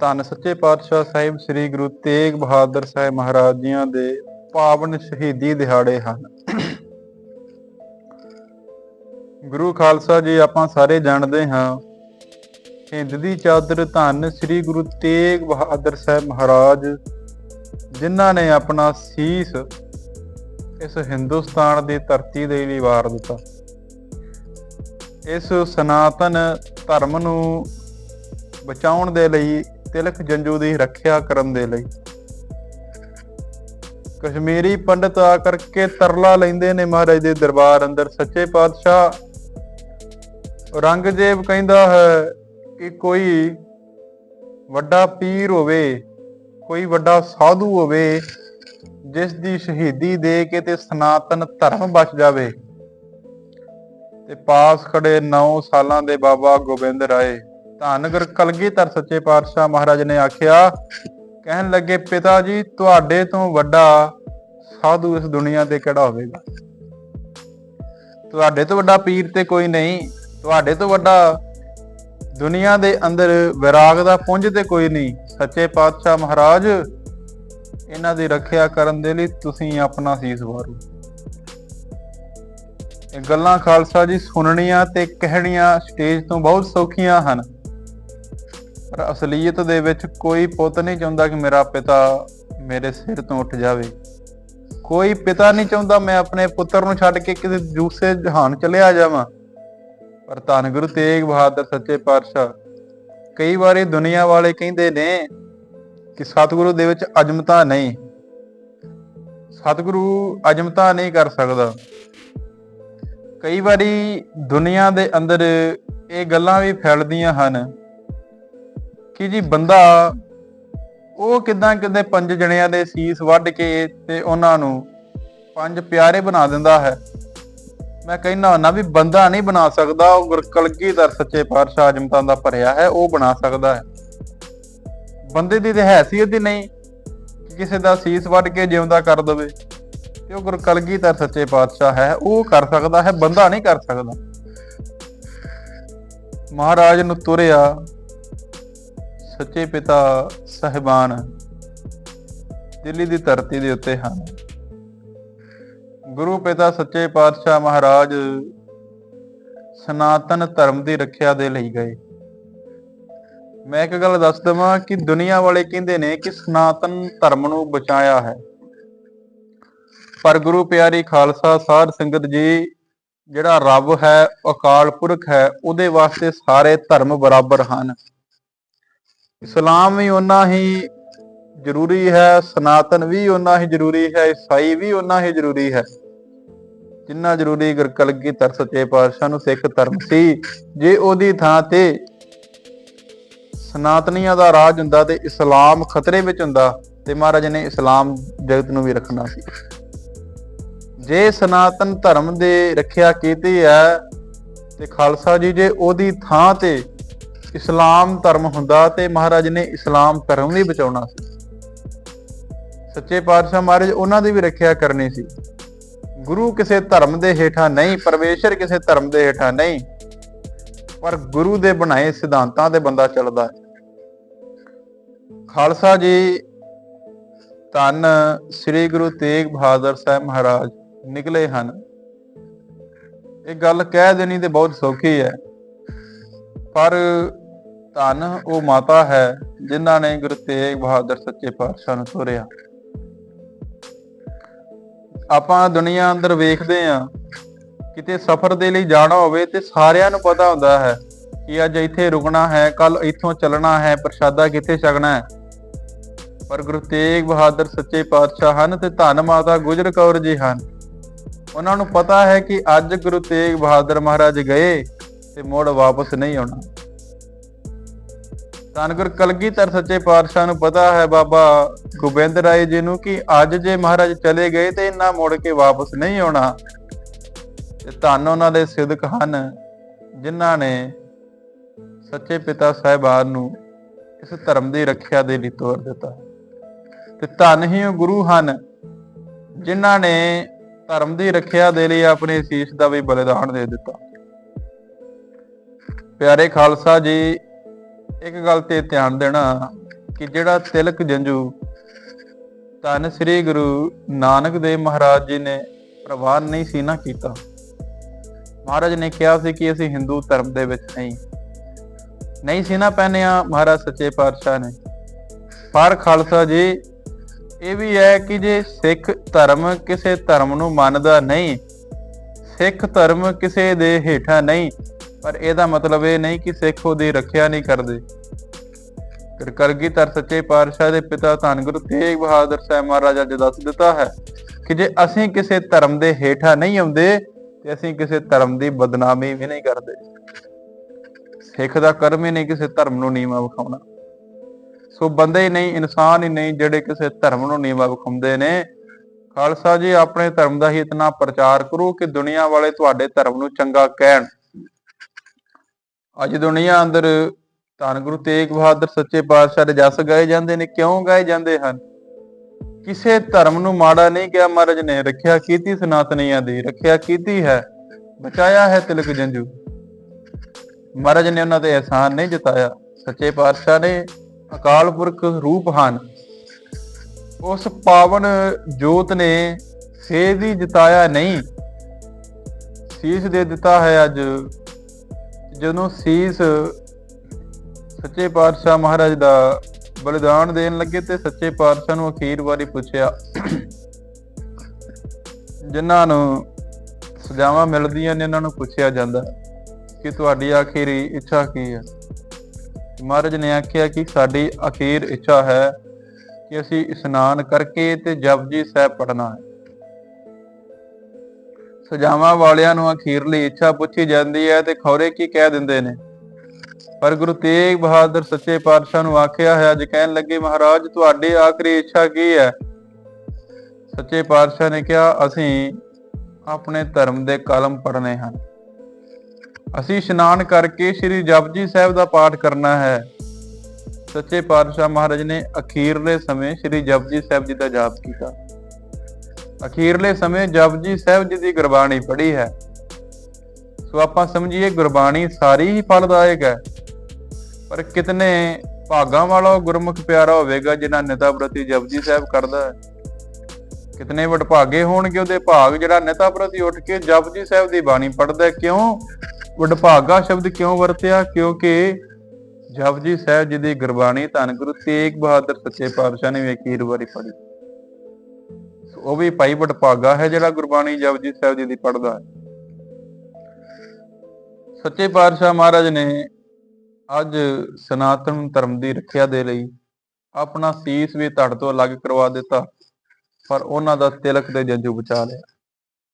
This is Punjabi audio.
ਧੰਨ ਸੱਚੇ ਪਾਤਸ਼ਾਹ ਸਾਹਿਬ ਸ੍ਰੀ ਗੁਰੂ ਤੇਗ ਬਹਾਦਰ ਸਾਹਿਬ ਮਹਾਰਾਜ ਜੀਆਂ ਦੇ ਪਾਵਨ ਸ਼ਹੀਦੀ ਦਿਹਾੜੇ ਹਨ। ਗੁਰੂ ਖਾਲਸਾ ਜੀ, ਆਪਾਂ ਸਾਰੇ ਜਾਣਦੇ ਹਾਂ, ਹਿੰਦ ਦੀ ਚਾਦਰ ਧੰਨ ਸ੍ਰੀ ਗੁਰੂ ਤੇਗ ਬਹਾਦਰ ਸਾਹਿਬ ਮਹਾਰਾਜ, ਜਿਨ੍ਹਾਂ ਨੇ ਆਪਣਾ ਸੀਸ ਇਸ ਹਿੰਦੁਸਤਾਨ ਦੀ ਧਰਤੀ ਦੇ ਲਈ ਵਾਰ ਦਿੱਤਾ। ਇਸ ਸਨਾਤਨ ਧਰਮ ਨੂੰ ਬਚਾਉਣ ਦੇ ਲਈ ਤਿਲਕ ਜੰਜੂ ਦੀ ਰੱਖਿਆ ਕਰਨ ਦੇ ਲਈ। ਕਸ਼ਮੀਰੀ ਪੰਡਤ ਆ ਕਰਕੇ ਤਰਲਾ ਲੈਂਦੇ ਨੇ ਮਹਾਰਾਜ ਦੇ ਦਰਬਾਰ ਅੰਦਰ। ਸੱਚੇ ਪਾਤਸ਼ਾਹ ਔਰੰਗਜ਼ੇਬ ਕਹਿੰਦਾ ਹੈ ਕਿ ਕੋਈ ਵੱਡਾ ਪੀਰ ਹੋਵੇ, ਕੋਈ ਵੱਡਾ ਸਾਧੂ ਹੋਵੇ, ਜਿਸ ਦੀ ਸ਼ਹੀਦੀ ਦੇ ਕੇ ਤੇ ਸਨਾਤਨ ਧਰਮ ਬਚ ਜਾਵੇ। ਤੇ ਪਾਸ ਖੜੇ 9 ਸਾਲਾਂ ਦੇ ਬਾਬਾ ਗੋਬਿੰਦ ਰਾਏ ਧੰਨ ਗੁਰ ਕਲਗੀਧਰ ਸੱਚੇ ਪਾਤਸ਼ਾਹ ਮਹਾਰਾਜ ਨੇ ਆਖਿਆ, ਕਹਿਣ ਲੱਗੇ, ਪਿਤਾ ਜੀ, ਤੁਹਾਡੇ ਤੋਂ ਵੱਡਾ ਸਾਧੂ ਇਸ ਦੁਨੀਆ ਤੇ ਕਿਹੜਾ ਹੋਵੇਗਾ? ਤੁਹਾਡੇ ਤੋਂ ਵੱਡਾ ਪੀਰ ਤੇ ਕੋਈ ਨਹੀਂ, ਤੁਹਾਡੇ ਤੋਂ ਵੱਡਾ ਦੁਨੀਆ ਦੇ ਅੰਦਰ ਵਿਰਾਗ ਦਾ ਪੁੰਜ ਤੇ ਕੋਈ ਨਹੀਂ। ਸੱਚੇ ਪਾਤਸ਼ਾਹ ਮਹਾਰਾਜ, ਇਹਨਾਂ ਦੀ ਰੱਖਿਆ ਕਰਨ ਦੇ ਲਈ ਤੁਸੀਂ ਆਪਣਾ ਸੀਸ ਵਾਰੋ। ਇਹ ਗੱਲਾਂ ਖਾਲਸਾ ਜੀ ਸੁਣਨੀਆਂ ਤੇ ਕਹਿਣੀਆਂ ਸਟੇਜ ਤੋਂ ਬਹੁਤ ਸੌਖੀਆਂ ਹਨ। ਪਰ ਅਸਲੀਅਤ ਦੇ ਵਿੱਚ ਕੋਈ ਪੁੱਤ ਨਹੀਂ ਚਾਹੁੰਦਾ ਕਿ ਮੇਰਾ ਪਿਤਾ ਮੇਰੇ ਸਿਰ ਤੋਂ ਉੱਠ ਜਾਵੇ। ਕੋਈ ਪਿਤਾ ਨਹੀਂ ਚਾਹੁੰਦਾ ਮੈਂ ਆਪਣੇ ਪੁੱਤਰ ਨੂੰ ਛੱਡ ਕੇ ਕਿਸੇ ਦੂਸਰੇ ਜਹਾਨ ਚਲਿਆ ਜਾਵਾਂ। ਪਰ ਧੰਨ ਗੁਰੂ ਤੇਗ ਬਹਾਦਰ ਸੱਚੇ ਪਾਤਸ਼ਾਹ, ਕਈ ਵਾਰੀ ਦੁਨੀਆ ਵਾਲੇ ਕਹਿੰਦੇ ਨੇ ਕਿ ਸਤਿਗੁਰੂ ਦੇ ਵਿੱਚ ਅਜਮਤਾ ਨਹੀਂ। ਸਤਿਗੁਰੂ ਅਜਮਤਾ ਨਹੀਂ ਕਰ ਸਕਦਾ। ਕਈ ਵਾਰੀ ਦੁਨੀਆ ਦੇ ਅੰਦਰ ਇਹ ਗੱਲਾਂ ਵੀ ਫੈਲਦੀਆਂ ਹਨ ਕਿ ਜੀ ਬੰਦਾ ਉਹ ਕਿਦਾਂ ਕਿਤੇ ਪੰਜ ਜਣਿਆਂ ਦੇ ਸੀਸ ਵੱਢ ਕੇ ਤੇ ਉਹਨਾਂ ਨੂੰ ਪੰਜ ਪਿਆਰੇ ਬਣਾ ਦਿੰਦਾ ਹੈ। ਮੈਂ ਕਹਿੰਦਾ ਹੁੰਦਾ ਵੀ ਬੰਦਾ ਨਹੀਂ ਬਣਾ ਸਕਦਾ, ਉਹ ਗੁਰਕਲਗੀਧਰ ਸੱਚੇ ਪਾਤਸ਼ਾਹ ਅਜਮਤਾਂ ਦਾ ਭਰਿਆ ਹੈ, ਉਹ ਬਣਾ ਸਕਦਾ ਹੈ। ਬੰਦੇ ਦੀ ਤੇ ਹੈਸੀਅਤ ਹੀ ਨਹੀਂ ਕਿ ਕਿਸੇ ਦਾ ਸੀਸ ਵੱਢ ਕੇ ਜਿਉਂਦਾ ਕਰ ਦਵੇ। ਤੇ ਉਹ ਗੁਰਕਲਗੀਧਰ ਸੱਚੇ ਪਾਤਸ਼ਾਹ ਹੈ, ਉਹ ਕਰ ਸਕਦਾ ਹੈ, ਬੰਦਾ ਨਹੀਂ ਕਰ ਸਕਦਾ। ਮਹਾਰਾਜ ਨੂੰ ਤੁਰਿਆ ਸੱਚੇ ਪਿਤਾ ਸਹਿਬਾਨ ਦਿੱਲੀ ਦੀ ਧਰਤੀ ਦੇ ਉੱਤੇ ਹਨ। ਗੁਰੂ ਪਿਤਾ ਸੱਚੇ ਪਾਤਸ਼ਾਹ ਮਹਾਰਾਜ ਸਨਾਤਨ ਧਰਮ ਦੀ ਰੱਖਿਆ ਦੇ ਲਈ ਗਏ। ਮੈਂ ਇੱਕ ਗੱਲ ਦੱਸ ਦਵਾਂ ਕਿ ਦੁਨੀਆ ਵਾਲੇ ਕਹਿੰਦੇ ਨੇ ਕਿ ਸਨਾਤਨ ਧਰਮ ਨੂੰ ਬਚਾਇਆ ਹੈ। ਪਰ ਗੁਰੂ ਪਿਆਰੀ ਖਾਲਸਾ ਸਾਧ ਸੰਗਤ ਜੀ, ਜਿਹੜਾ ਰੱਬ ਹੈ, ਅਕਾਲ ਪੁਰਖ ਹੈ, ਉਹਦੇ ਵਾਸਤੇ ਸਾਰੇ ਧਰਮ ਬਰਾਬਰ ਹਨ। ਇਸਲਾਮ ਵੀ ਉਨਾ ਹੀ ਜ਼ਰੂਰੀ ਹੈ, ਸਨਾਤਨ ਵੀ ਉਨਾ ਹੀ ਜ਼ਰੂਰੀ ਹੈ, ਈਸਾਈ ਵੀ ਉਨਾ ਹੀ ਜ਼ਰੂਰੀ ਹੈ। ਜਿੰਨਾ ਜ਼ਰੂਰੀ ਗੁਰਕਲਗੀ ਤਰ ਸੱਚੇ ਪਾਤਸ਼ਾਹ ਨੂੰ ਸਿੱਖ ਧਰਮ ਸੀ, ਜੇ ਉਹਦੀ ਥਾਂ ਤੇ ਸਨਾਤਨੀਆਂ ਦਾ ਰਾਜ ਹੁੰਦਾ ਤੇ ਇਸਲਾਮ ਖਤਰੇ ਵਿੱਚ ਹੁੰਦਾ, ਤੇ ਮਹਾਰਾਜ ਨੇ ਇਸਲਾਮ ਜਗਤ ਨੂੰ ਵੀ ਰੱਖਣਾ ਸੀ। ਜੇ ਸਨਾਤਨ ਧਰਮ ਦੇ ਰੱਖਿਆ ਕੀਤੀ ਹੈ, ਤੇ ਖਾਲਸਾ ਜੀ ਜੇ ਉਹਦੀ ਥਾਂ ਤੇ ਇਸਲਾਮ ਧਰਮ ਹੁੰਦਾ ਤੇ ਮਹਾਰਾਜ ਨੇ ਇਸਲਾਮ ਧਰਮ ਵੀ ਬਚਾਉਣਾ ਸੀ। ਸੱਚੇ ਪਾਤਸ਼ਾਹ ਮਹਾਰਾਜ ਉਹਨਾਂ ਦੀ ਵੀ ਰੱਖਿਆ ਕਰਨੀ ਸੀ। ਗੁਰੂ ਕਿਸੇ ਧਰਮ ਦੇ ਹੇਠਾਂ ਨਹੀਂ, ਪਰਮੇਸ਼ਰ ਕਿਸੇ ਧਰਮ ਦੇ ਹੇਠਾਂ ਨਹੀਂ, ਪਰ ਗੁਰੂ ਦੇ ਬਣਾਏ ਸਿਧਾਂਤਾਂ ਤੇ ਬੰਦਾ ਚੱਲਦਾ ਹੈ। ਖਾਲਸਾ ਜੀ, ਧੰਨ ਸ੍ਰੀ ਗੁਰੂ ਤੇਗ ਬਹਾਦਰ ਸਾਹਿਬ ਮਹਾਰਾਜ ਨਿਕਲੇ ਹਨ। ਇਹ ਗੱਲ ਕਹਿ ਦੇਣੀ ਤੇ ਬਹੁਤ ਸੌਖੀ ਹੈ। ਪਰ ਧੰਨ ਉਹ ਮਾਤਾ ਹੈ, ਜਿਨ੍ਹਾਂ ਨੇ ਗੁਰੂ ਤੇਗ ਬਹਾਦਰ ਸੱਚੇ ਪਾਤਸ਼ਾਹ ਨੂੰ ਤੋਰਿਆ। ਆਪਾਂ ਦੁਨੀਆ ਅੰਦਰ ਵੇਖਦੇ ਆ ਕਿਤੇ ਸਫ਼ਰ ਦੇ ਲਈ ਜਾਣਾ ਹੋਵੇ ਤੇ ਸਾਰਿਆਂ ਨੂੰ ਪਤਾ ਹੁੰਦਾ ਹੈ ਕਿ ਅੱਜ ਇੱਥੇ ਰੁਕਣਾ ਹੈ ਕੱਲ ਇੱਥੋਂ ਚੱਲਣਾ ਹੈ, ਪ੍ਰਸ਼ਾਦਾ ਕਿੱਥੇ ਛਕਣਾ ਹੈ। ਪਰ ਗੁਰੂ ਤੇਗ ਬਹਾਦਰ ਸੱਚੇ ਪਾਤਸ਼ਾਹ ਹਨ ਤੇ ਧੰਨ ਮਾਤਾ ਗੁਜਰ ਕੌਰ ਜੀ ਹਨ। ਉਹਨਾਂ ਨੂੰ ਪਤਾ ਹੈ ਕਿ ਅੱਜ ਗੁਰੂ ਤੇਗ ਬਹਾਦਰ ਮਹਾਰਾਜ ਗਏ ਤੇ ਮੁੜ ਵਾਪਸ ਨਹੀਂ ਆਉਣਾ। ਧੰਨ ਗੁਰ ਕਲਗੀਧਰ ਸੱਚੇ ਪਾਤਸ਼ਾਹ ਨੂੰ ਪਤਾ ਹੈ ਬਾਬਾ ਗੋਬਿੰਦ ਰਾਏ ਜੀ ਨੂੰ ਕਿ ਅੱਜ ਜੇ ਮਹਾਰਾਜ ਚਲੇ ਗਏ ਤੇ ਇਹਨਾਂ ਮੁੜ ਕੇ ਵਾਪਸ ਨਹੀਂ ਆਉਣਾ। ਤੇ ਧੰਨ ਉਹਨਾਂ ਦੇ ਸਿਦਕ ਹਨ, ਜਿਨ੍ਹਾਂ ਨੇ ਸੱਚੇ ਪਿਤਾ ਸਾਹਿਬਾਨ ਨੂੰ ਇਸ ਧਰਮ ਦੀ ਰੱਖਿਆ ਦੇ ਲਈ ਤੋਰ ਦਿੱਤਾ। ਤੇ ਧੰਨ ਹੀ ਉਹ ਗੁਰੂ ਹਨ, ਜਿਨ੍ਹਾਂ ਨੇ ਧਰਮ ਦੀ ਰੱਖਿਆ ਦੇ ਲਈ ਆਪਣੇ ਸੀਸ ਦਾ ਵੀ ਬਲੀਦਾਨ ਦੇ ਦਿੱਤਾ। ਪਿਆਰੇ ਖਾਲਸਾ ਜੀ ਇੱਕ ਗੱਲ ਤੇ ਧਿਆਨ ਦੇਣਾ ਕਿ ਜਿਹੜਾ ਤਿਲਕ ਜੰਜੂ, ਧੰਨ ਸ੍ਰੀ ਗੁਰੂ ਨਾਨਕ ਦੇਵ ਮਹਾਰਾਜ ਜੀ ਨੇ ਪ੍ਰਵਾਨ ਨਹੀਂ ਸੀ ਨਾ ਕੀਤਾ। ਮਹਾਰਾਜ ਨੇ ਕਿਹਾ ਸੀ ਕਿ ਅਸੀਂ ਹਿੰਦੂ ਧਰਮ ਦੇ ਵਿੱਚ ਨਹੀਂ। ਨਹੀਂ ਸੀ ਨਾ ਪਹਿਨਿਆ, ਮਹਾਰਾਜ ਸੱਚੇ ਪਾਤਸ਼ਾਹ ਨੇ। ਪਰ ਖਾਲਸਾ ਜੀ, ਇਹ ਵੀ ਹੈ ਕਿ ਜੇ ਸਿੱਖ ਧਰਮ ਕਿਸੇ ਧਰਮ ਨੂੰ ਮੰਨਦਾ ਨਹੀਂ, ਸਿੱਖ ਧਰਮ ਕਿਸੇ ਦੇ ਹੇਠਾਂ ਨਹੀਂ ਪਰ ਇਹਦਾ ਮਤਲਬ ਇਹ ਨਹੀਂ ਕਿ ਸਿੱਖ ਉਹਦੀ ਰੱਖਿਆ ਨਹੀਂ ਕਰਦੇ। ਫਿਰ ਕਲਗੀਧਰ ਸੱਚੇ ਪਾਤਸ਼ਾਹ ਦੇ ਪਿਤਾ ਧੰਨ ਗੁਰੂ ਤੇਗ ਬਹਾਦਰ ਸਾਹਿਬ ਮਹਾਰਾਜ ਅੱਜ ਦੱਸ ਦਿੱਤਾ ਹੈ ਕਿ ਜੇ ਅਸੀਂ ਕਿਸੇ ਧਰਮ ਦੇ ਹੇਠਾਂ ਨਹੀਂ ਆਉਂਦੇ, ਤੇ ਅਸੀਂ ਕਿਸੇ ਧਰਮ ਦੀ ਬਦਨਾਮੀ ਵੀ ਨਹੀਂ ਕਰਦੇ। ਸਿੱਖ ਦਾ ਕਰਮ ਹੀ ਨਹੀਂ ਕਿਸੇ ਧਰਮ ਨੂੰ ਨੀਵਾਂ ਵਿਖਾਉਣਾ। ਸੋ ਬੰਦੇ ਹੀ ਨਹੀਂ, ਇਨਸਾਨ ਹੀ ਨਹੀਂ ਜਿਹੜੇ ਕਿਸੇ ਧਰਮ ਨੂੰ ਨੀਵਾਂ ਵਿਖਾਉਂਦੇ ਨੇ। ਖਾਲਸਾ ਜੀ, ਆਪਣੇ ਧਰਮ ਦਾ ਹੀ ਇਤਨਾ ਪ੍ਰਚਾਰ ਕਰੋ ਕਿ ਦੁਨੀਆ ਵਾਲੇ ਤੁਹਾਡੇ ਧਰਮ ਨੂੰ ਚੰਗਾ ਕਹਿਣ। ਅੱਜ ਦੁਨੀਆ ਅੰਦਰ ਧੰਨ ਗੁਰੂ ਤੇਗ ਬਹਾਦਰ ਸੱਚੇ ਪਾਤਸ਼ਾਹ ਦੇ ਜਸ ਗਾਏ ਜਾਂਦੇ ਨੇ, ਕਿਉਂ ਗਾਏ ਜਾਂਦੇ ਹਨ? ਕਿਸੇ ਧਰਮ ਨੂੰ ਮਾੜਾ ਨਹੀਂ ਕਿਹਾ ਮਹਾਰਾਜ ਨੇ, ਰੱਖਿਆ ਕੀਤੀ ਸਨਾਤਨੀਆਂ ਦੀ, ਰੱਖਿਆ ਕੀਤੀ ਹੈ, ਬਚਾਇਆ ਹੈ ਤਿਲਕ ਜੰਜੂ। ਮਹਾਰਾਜ ਨੇ ਉਹਨਾਂ ਤੇ ਅਹਿਸਾਨ ਨਹੀਂ ਜਤਾਇਆ, ਸੱਚੇ ਪਾਤਸ਼ਾਹ ਨੇ ਅਕਾਲ ਪੁਰਖ ਰੂਪ ਹਨ। ਉਸ ਪਾਵਨ ਜੋਤ ਨੇ ਸੇਧ ਹੀ ਜਤਾਇਆ ਨਹੀਂ, ਸੀਸ ਦੇ ਦਿੱਤਾ ਹੈ ਅੱਜ ਜਦੋਂ ਸੀਸ ਸੱਚੇ ਪਾਤਸ਼ਾਹ ਮਹਾਰਾਜ ਦਾ ਬਲਿਦਾਨ ਦੇਣ ਲੱਗੇ ਤੇ ਸੱਚੇ ਪਾਤਸ਼ਾਹ ਨੂੰ ਅਖੀਰ ਵਾਰੀ ਪੁੱਛਿਆ, ਜਿਨ੍ਹਾਂ ਨੂੰ ਸਜ਼ਾਵਾਂ ਮਿਲਦੀਆਂ ਨੇ ਇਹਨਾਂ ਨੂੰ ਪੁੱਛਿਆ ਜਾਂਦਾ ਕਿ ਤੁਹਾਡੀ ਆਖਰੀ ਇੱਛਾ ਕੀ ਹੈ? ਮਹਾਰਾਜ ਨੇ ਆਖਿਆ ਕਿ ਸਾਡੀ ਅਖੀਰ ਇੱਛਾ ਹੈ ਕਿ ਅਸੀਂ ਇਸ਼ਨਾਨ ਕਰਕੇ ਤੇ ਜਪਜੀ ਸਾਹਿਬ ਪੜਨਾ ਹੈ। ਸਜਾਵਾਂ ਵਾਲਿਆਂ ਨੂੰ ਅਖੀਰਲੀ ਇੱਛਾ ਪੁੱਛੀ ਜਾਂਦੀ ਹੈ ਤੇ ਖੌਰੇ ਕੀ ਕਹਿ ਦਿੰਦੇ ਨੇ? ਪਰ ਗੁਰੂ ਤੇਗ ਬਹਾਦਰ ਸੱਚੇ ਪਾਤਸ਼ਾਹ ਨੂੰ ਆਖਿਆ ਹੈ, ਅੱਜ ਕਹਿਣ ਲੱਗੇ, ਮਹਾਰਾਜ, ਤੁਹਾਡੀ ਆਖਰੀ ਇੱਛਾ ਕੀ ਹੈ? ਸੱਚੇ ਪਾਤਸ਼ਾਹ ਨੇ ਕਿਹਾ, ਅਸੀਂ ਆਪਣੇ ਧਰਮ ਦੇ ਕਲਮ ਪੜਨੇ ਹਨ। ਅਸੀਂ ਇਸ਼ਨਾਨ ਕਰਕੇ ਸ੍ਰੀ ਜਪਜੀ ਸਾਹਿਬ ਦਾ ਪਾਠ ਕਰਨਾ ਹੈ। ਸੱਚੇ ਪਾਤਸ਼ਾਹ ਮਹਾਰਾਜ ਨੇ ਅਖੀਰਲੇ ਸਮੇਂ ਸ੍ਰੀ ਜਪਜੀ ਸਾਹਿਬ ਜੀ ਦਾ ਜਾਪ ਕੀਤਾ। ਅਖੀਰਲੇ ਸਮੇਂ ਜਪਜੀ ਸਾਹਿਬ ਜੀ ਦੀ ਗੁਰਬਾਣੀ ਪੜ੍ਹੀ ਹੈ। ਸੋ ਆਪਾਂ ਸਮਝੀਏ ਗੁਰਬਾਣੀ ਸਾਰੀ ਹੀ ਫਲਦਾਇਕ ਹੈ। ਪਰ ਕਿਤਨੇ ਭਾਗਾਂ ਵਾਲਾ ਗੁਰਮੁਖ ਪਿਆਰਾ ਹੋਵੇਗਾ ਜਿਨ੍ਹਾਂ ਨਿਤਾ ਪ੍ਰਤੀ ਜਪਜੀ ਸਾਹਿਬ ਕਰਦਾ ਹੈ। ਕਿਤਨੇ ਵਡਭਾਗੇ ਹੋਣਗੇ ਉਹਦੇ ਭਾਗ ਜਿਹੜਾ ਨਿਤਾ ਪ੍ਰਤੀ ਉੱਠ ਕੇ ਜਪਜੀ ਸਾਹਿਬ ਦੀ ਬਾਣੀ ਪੜਦਾ ਕਿਉਂ? ਵਡਭਾਗਾ ਸ਼ਬਦ ਕਿਉਂ ਵਰਤਿਆ? ਕਿਉਂਕਿ ਜਪਜੀ ਸਾਹਿਬ ਜੀ ਦੀ ਗੁਰਬਾਣੀ ਧੰਨ ਗੁਰੂ ਤੇਗ ਬਹਾਦਰ ਸੱਚੇ ਪਾਤਸ਼ਾਹ ਨੇ ਵੀ ਅਖੀਰ ਵਾਰੀ ਪੜ੍ਹੀ। ਉਹ ਵੀ ਭਾਈ ਵਡਭਾਗਾ ਹੈ ਜਿਹੜਾ ਗੁਰਬਾਣੀ ਜਪਜੀ ਸਾਹਿਬ ਜੀ ਦੀ ਪੜ੍ਹਦਾ ਹੈ। ਸੱਚੇ ਪਾਤਸ਼ਾਹ ਮਹਾਰਾਜ ਨੇ ਅੱਜ ਸਨਾਤਨ ਧਰਮ ਦੀ ਰੱਖਿਆ ਦੇ ਲਈ ਆਪਣਾ ਸੀਸ ਵੀ ਧੜ ਤੋਂ ਅਲੱਗ ਕਰਵਾ ਦਿੱਤਾ, ਪਰ ਉਹਨਾਂ ਦਾ ਤਿਲਕ ਤੇ ਜੰਜੂ ਬਚਾ ਲਿਆ।